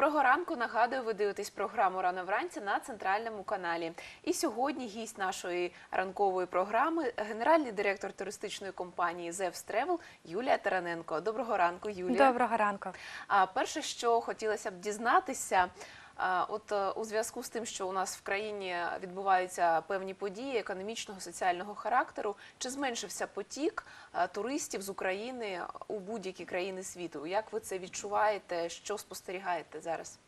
Доброго ранку. Нагадую, ви дивитесь програму Рано вранці на центральному каналі. І сьогодні гість нашої ранкової програми генеральний директор туристичної компанії Зевс Тревел Юлія Тараненко. Доброго ранку, Юлія. Доброго ранку. А перше, що хотілося б дізнатися, от е, у зв'язку з тим, що у нас в країні відбуваються певні події економічного соціального характеру, чи зменшився потік е, туристів з України у будь-які країни світу? Як ви це відчуваєте? Що спостерігаєте зараз?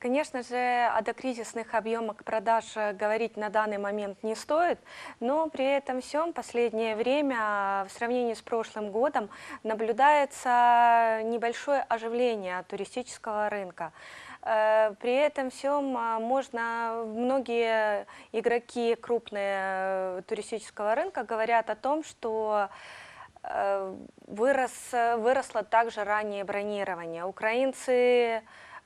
Конечно же, о докризисных объемах продаж э, говорить на данный момент не стоит, но при этом всем последнее время в сравнении с прошлым годом наблюдается небольшое оживление туристического рынка. Э, При этом всем а, можно, многие игроки крупные э, туристического рынка говорят о том, что э, вырос, выросло также раннее бронирование. Украинцы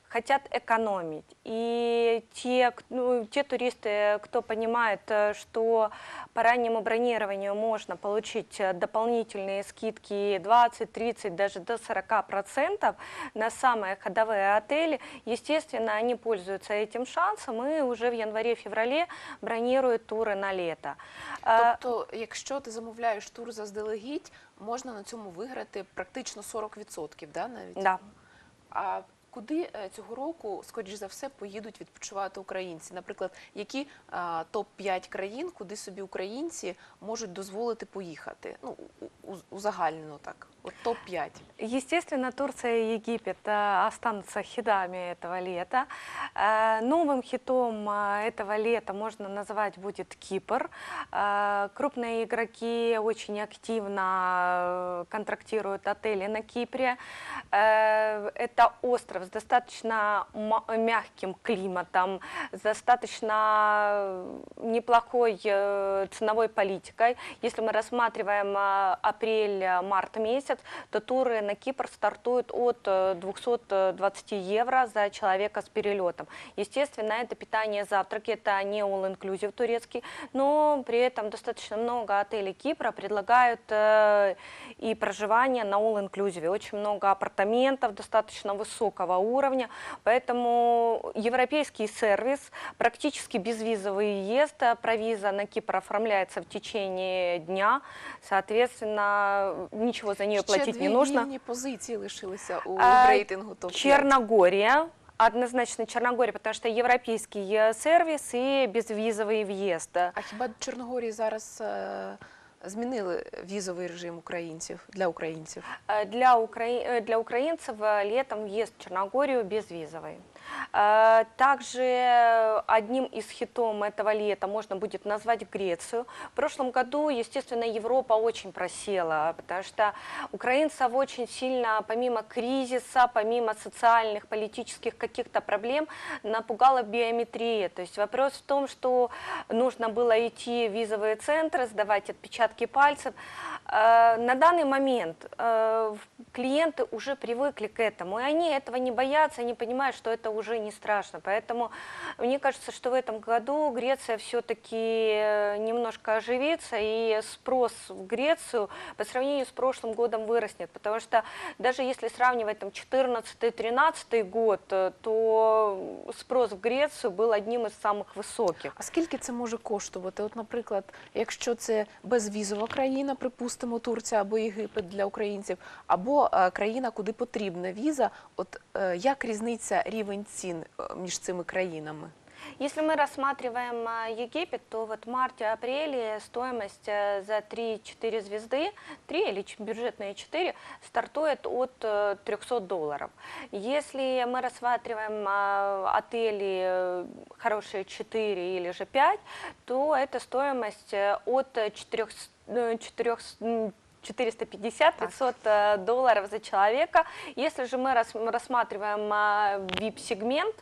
хотят экономить. И те, к- ну, те туристы, кто понимает, э, что по раннему бронированию можно получить э, дополнительные скидки 20, 30, даже до 40% на самые ходовые отели, естественно, они пользуются этим шансом и уже в январе-феврале бронируют туры на лето. Э, Тобто, якщо ти замовляєш тур заздалегідь, можна на цьому виграти практично 40%, да, навіть? Да. А куди е, цього року, скоріш за все, поїдуть відпочивати українці? Наприклад, які а, топ-5 країн, куди собі українці можуть дозволити поїхати? Ну, у- у- узагальнено так. От топ-5. Естественно, Турция и Египет э, останутся хитами этого лета. Э, Новым хитом э, этого лета можно назвать будет Кипр. Э, Крупные игроки очень активно э, контрактируют отели на Кипре. Э, Это остров с достаточно мягким климатом, с достаточно неплохой э, ценовой политикой. Если мы рассматриваем э, апрель-март месяц, то туры на Кипр стартуют от э, 220 евро за человека с перелетом. Естественно, это питание, завтраки, это не all-inclusive турецкий, но при этом достаточно много отелей Кипра предлагают э, и проживание на all-inclusive. Очень много апартаментов достаточно высокого уровня, поэтому европейский сервис, практически безвизовый въезд, э, провиза на Кипр оформляется в течение дня, соответственно, ничего за нее Ще платить дві не нужно. вільні позиції лишилися у А, рейтингу топ-5. Черногория, однозначно Черногория, потому что европейский э, сервис и безвизовый въезд. А хіба в Чорногорії зараз е, змінили візовий режим українців для українців? Э, Для, укра- э, для украинцев э, летом въезд в Черногорию безвизовый. Э, Также э, одним из хитом этого лета можно будет назвать Грецию. В прошлом году, естественно, Европа очень просела, потому что украинцев очень сильно, помимо кризиса, помимо социальных, политических каких-то проблем, напугала биометрия. То есть вопрос в том, что нужно было идти в визовые центры, сдавать отпечатки пальцев. Э, На данный момент клиенты уже привыкли к этому, и они этого не боятся, они понимают, что это уже не страшно. Поэтому мне кажется, что в этом году Греция все-таки немножко оживится, и спрос в Грецию по сравнению с прошлым годом вырастет, потому что даже если сравнивать там 14-13 год, э, то спрос в Грецию был одним из самых высоких. А скільки це може коштувати? От, наприклад, якщо це безвізова країна, припустимо, Турція або Єгипет для українців, або е, країна, куди потрібна віза, от е, як різниця рівень цін е, між цими країнами? Если мы рассматриваем а, Египет, то вот в марте-апреле стоимость э, за 3-4 звезды, 3 или ч- бюджетные 4, стартует от э, 300 долларов. Если мы рассматриваем а, отели э, хорошие 4 или же 5, то эта стоимость э, от 400, 400 450-500 э, долларов за человека. Если же мы рас- рассматриваем а, VIP-сегмент,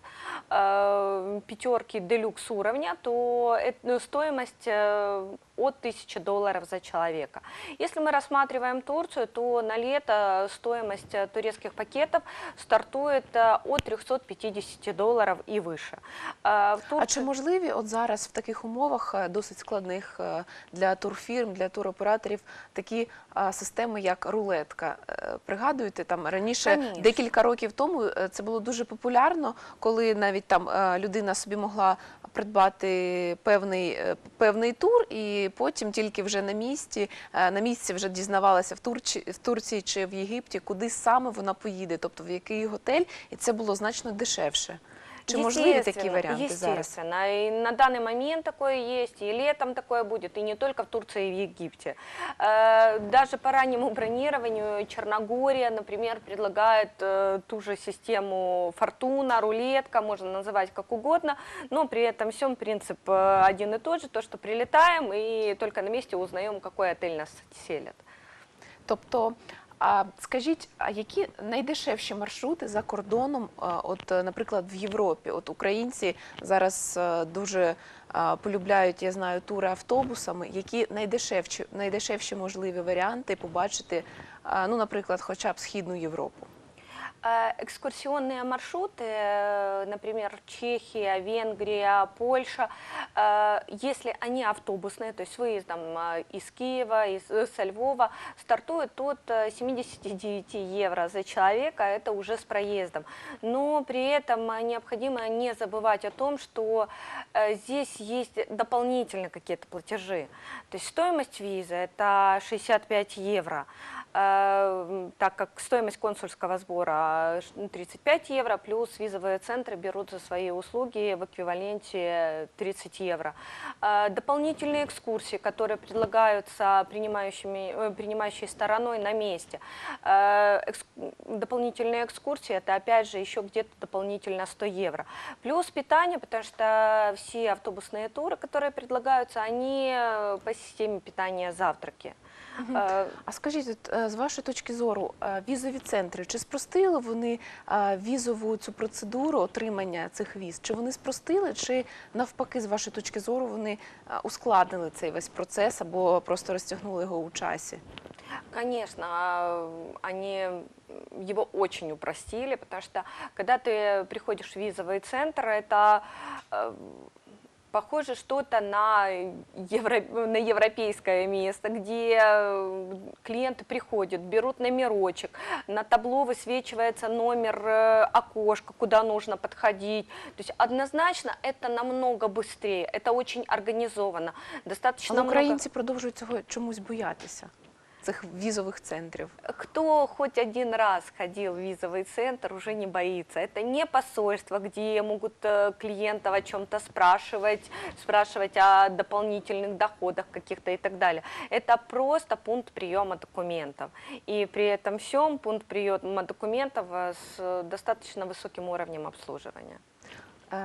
э, пятерки делюкс уровня, то стоимость э, от 1000 долларов за человека. Если мы рассматриваем Турцию, то на лето стоимость э, турецких пакетов стартует э, от 350 долларов и выше. Э, в А Турции- чи можливі от зараз в таких умовах е, досить складних е, для турфірм, для туроператорів такі а, системи, як рулетка? Е, Пригадуєте, там раніше Конечно. декілька років тому е, це було дуже популярно, коли навіть там е, людина собі могла придбати певний, е, певний тур, і потім тільки вже на місці, е, на місці вже дізнавалася в Турчі, в Турції чи в Єгипті, куди саме вона поїде, тобто в який готель, і це було значно дешевше. Чи можливі такі Естественно, варіанти зараз? Естественно. И на данный момент такое есть, и летом такое будет, и не только в Турции и в Египте. Э, Даже по раннему бронированию Черногория, например, предлагает э, ту же систему фортуна, рулетка, можно называть как угодно, но при этом всем принцип э, один и тот же, то, что прилетаем и только на месте узнаем, какой отель нас селят. Тобто, а скажіть, а які найдешевші маршрути за кордоном, от, е, наприклад, в Європі? От українці зараз е, дуже полюбляють, я знаю, тури автобусами. Які найдешевші, найдешевші можливі варіанти побачити, ну, наприклад, хоча б східну Європу? Э, Экскурсионные маршруты, э, например, Чехия, Венгрия, Польша, э, если они автобусные, то есть с выездом из Киева, из, со Львова, стартуют от э, 79 евро за человека, это уже с проездом. Но при этом необходимо не забывать о том, что здесь есть дополнительные какие-то платежи. То есть стоимость визы это 65 евро. Так как стоимость консульского сбора ш- 35 евро, плюс визовые центры берут за свои услуги в эквиваленте 30 евро. Э, Дополнительные экскурсии, которые предлагаются принимающими, э, принимающей стороной на месте. Экс- Дополнительные экскурсии, это опять же еще где-то дополнительно 100 евро. Плюс питание, потому что все автобусные туры, которые предлагаются, они э, по системе питания завтраки. Э, А скажіть, от, е, з вашої точки зору, е, візові центри, чи спростили вони е, візову цю процедуру отримання цих віз? Чи вони спростили, чи навпаки, з вашої точки зору, вони е, ускладнили цей весь процес або просто розтягнули його у часі? Конечно, а, они его очень упростили, потому что когда ты приходишь в визовый центр, это э, похоже что-то на, евро- на европейское место, где э, клиенты приходят, берут номерочек, на табло высвечивается номер э, окошка, куда нужно подходить. То есть однозначно это намного быстрее, это очень организовано. Достаточно Але много- українці продовжують цього чомусь боятися, цих візових центрів. Кто хоть один раз ходил в визовый центр, уже не боится. Это не посольство, где могут э, клиентов о чем-то спрашивать, спрашивать о дополнительных доходах каких-то и так далее. Это просто пункт приема документов. И при этом всем пункт приема документов э, с достаточно высоким уровнем обслуживания. Е,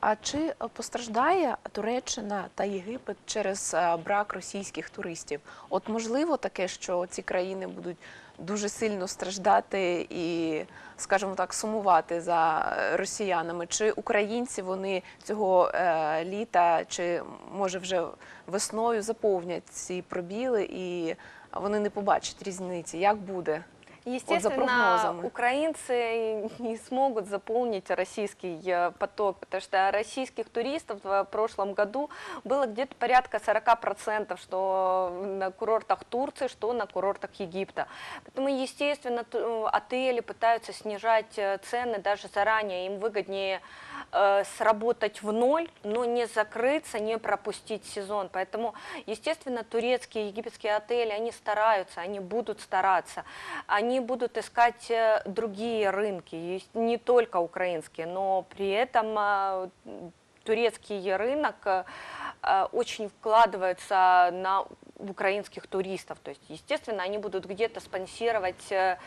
А чи постраждає Туреччина та Єгипет через е, брак російських туристів? От можливо таке, що ці країни будуть дуже сильно страждати і, скажімо так, сумувати за е, росіянами? Чи українці вони цього літа, чи може вже весною заповнять ці пробіли і вони не побачать різниці? Як буде? Естественно, украинцы не смогут заполнить российский э, поток, потому что российских туристов в прошлом году было где-то порядка 40%, что на курортах Турции, что на курортах Египта. Поэтому, естественно, э, отели пытаются снижать э, цены даже заранее, им выгоднее э, сработать в ноль, но не закрыться, не пропустить сезон. Поэтому, естественно, турецкие, египетские отели, они стараются, они будут стараться. Они будут искать э, другие рынки, не только украинские, но при этом э, турецкий рынок э, э, очень вкладывается на украинских туристов. То есть, естественно, они будут где-то спонсировать, э,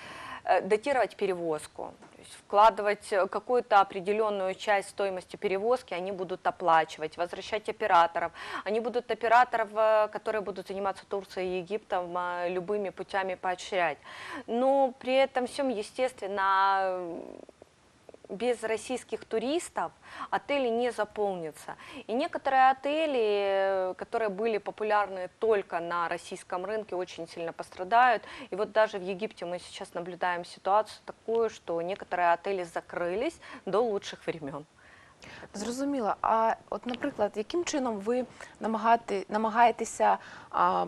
датировать перевозку. Вкладывать э, какую-то определенную часть стоимости перевозки, они будут оплачивать, возвращать операторов. Они будут операторов, э, которые будут заниматься Турцией и Египтом, э, любыми путями поощрять. Но при этом всем, естественно, без российских туристов отели не заполнятся. И некоторые отели, которые были популярны только на российском рынке, очень сильно пострадают. И вот даже в Египте мы сейчас наблюдаем ситуацию такую, что некоторые отели закрылись до лучших времен. Зрозуміло. А от, наприклад, яким чином ви намагати, намагаєтеся а,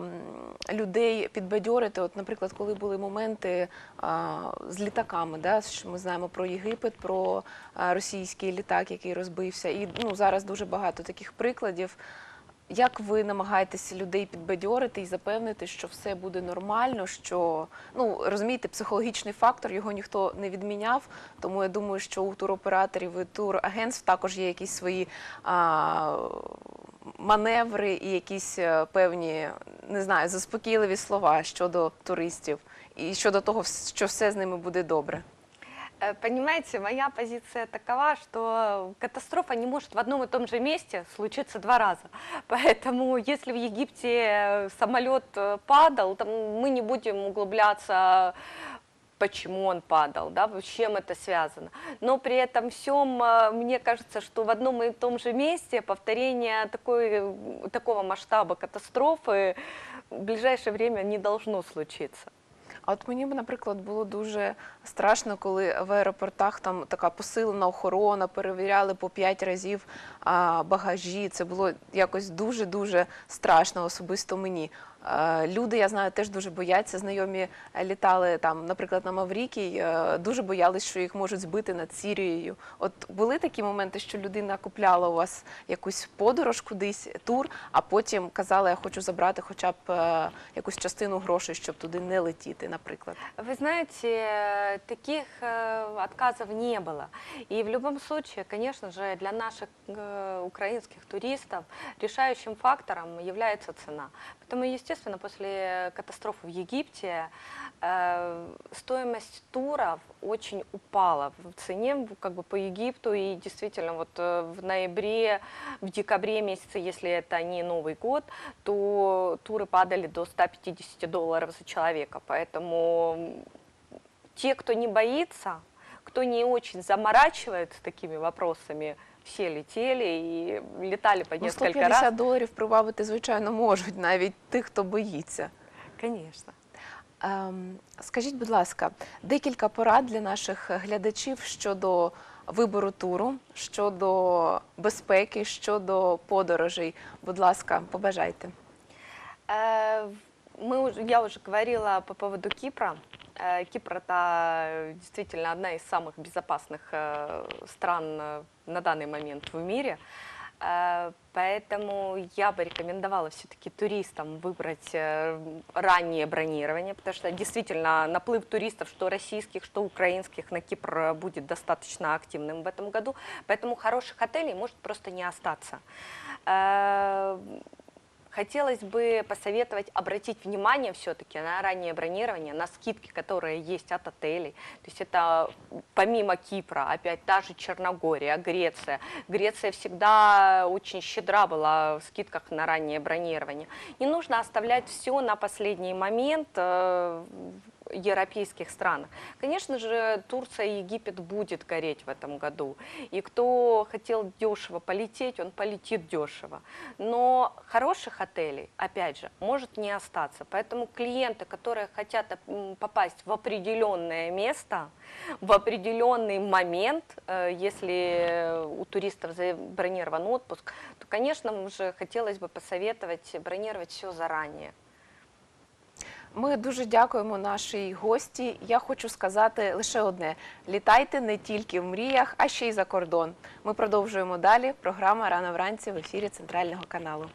людей підбадьорити? От, наприклад, коли були моменти а, з літаками, да, що ми знаємо про Єгипет, про російський літак, який розбився, і ну, зараз дуже багато таких прикладів. Як ви намагаєтеся людей підбадьорити і запевнити, що все буде нормально? Що ну розумієте, психологічний фактор його ніхто не відміняв. Тому я думаю, що у туроператорів і турагентств також є якісь свої а, маневри і якісь е, певні не знаю, заспокійливі слова щодо туристів і щодо того, що все з ними буде добре. Э, Понимаете, моя позиция такова, что катастрофа не может в одном и том же месте случиться два раза. Поэтому, если в Египте э, самолет э, падал, там мы не будем углубляться почему он падал, да, с чем это связано. Но при этом всем, мне кажется, что в одном и том же месте повторение такой, такого масштаба катастрофы в ближайшее время не должно случиться. А от мені б, наприклад, було дуже страшно, коли в аеропортах там така посилена охорона, перевіряли по п'ять разів багажі. Це було якось дуже дуже страшно, особисто мені. Е, Люди, я знаю, теж дуже бояться. Знайомі е, літали там, наприклад, на Маврікій, е, дуже боялись, що їх можуть збити над Сірією. От були такі моменти, що людина купляла у вас якусь подорож кудись, тур, а потім казала, я хочу забрати хоча б е, якусь частину грошей, щоб туди не летіти, наприклад. Вы знаете, э, таких э, отказов не было. И в любом случае, конечно же, для наших э, украинских туристов решающим фактором является цена. Поэтому, естественно, после катастрофы в Египте э, стоимость туров очень упала в цене как бы по Египту. И действительно, вот э, в ноябре, в декабре месяце, если это не Новый год, то туры падали до 150 долларов за человека. Поэтому те, кто не боится, кто не очень заморачивается такими вопросами, все летели и летали по Ну, несколько 150 раз. доларів прибавити, звичайно, можуть навіть тих, хто боїться. Конечно. Ем, скажіть, будь ласка, декілька порад для наших глядачів щодо вибору туру, щодо безпеки, щодо подорожей. Будь ласка, побажайте. Э, Мы я уже говорила по поводу Кипра. Э, Кипр это действительно одна из самых безопасных э, стран э, на данный момент в мире. Э, Поэтому я бы рекомендовала все-таки туристам выбрать э, раннее бронирование, потому что действительно наплыв туристов, что российских, что украинских, на Кипр э, будет достаточно активным в этом году. Поэтому хороших отелей может просто не остаться. Хотелось бы посоветовать обратить внимание все-таки на раннее бронирование, на скидки, которые есть от отелей. То есть это помимо Кипра, опять та же Черногория, Греция. Греция всегда очень щедра была в скидках на раннее бронирование. Не нужно оставлять все на последний момент э, европейских странах. Конечно же, Турция и Египет будет гореть в этом году. И кто хотел дешево полететь, он полетит дешево. Но хороших отелей, опять же, может не остаться. Поэтому клиенты, которые хотят попасть в определенное место, в определенный момент, э, если у туристов забронирован отпуск, то, конечно же, хотелось бы посоветовать бронировать все заранее. Ми дуже дякуємо нашій гості. Я хочу сказати лише одне: літайте не тільки в мріях, а ще й за кордон. Ми продовжуємо далі. Програма рано вранці в ефірі центрального каналу.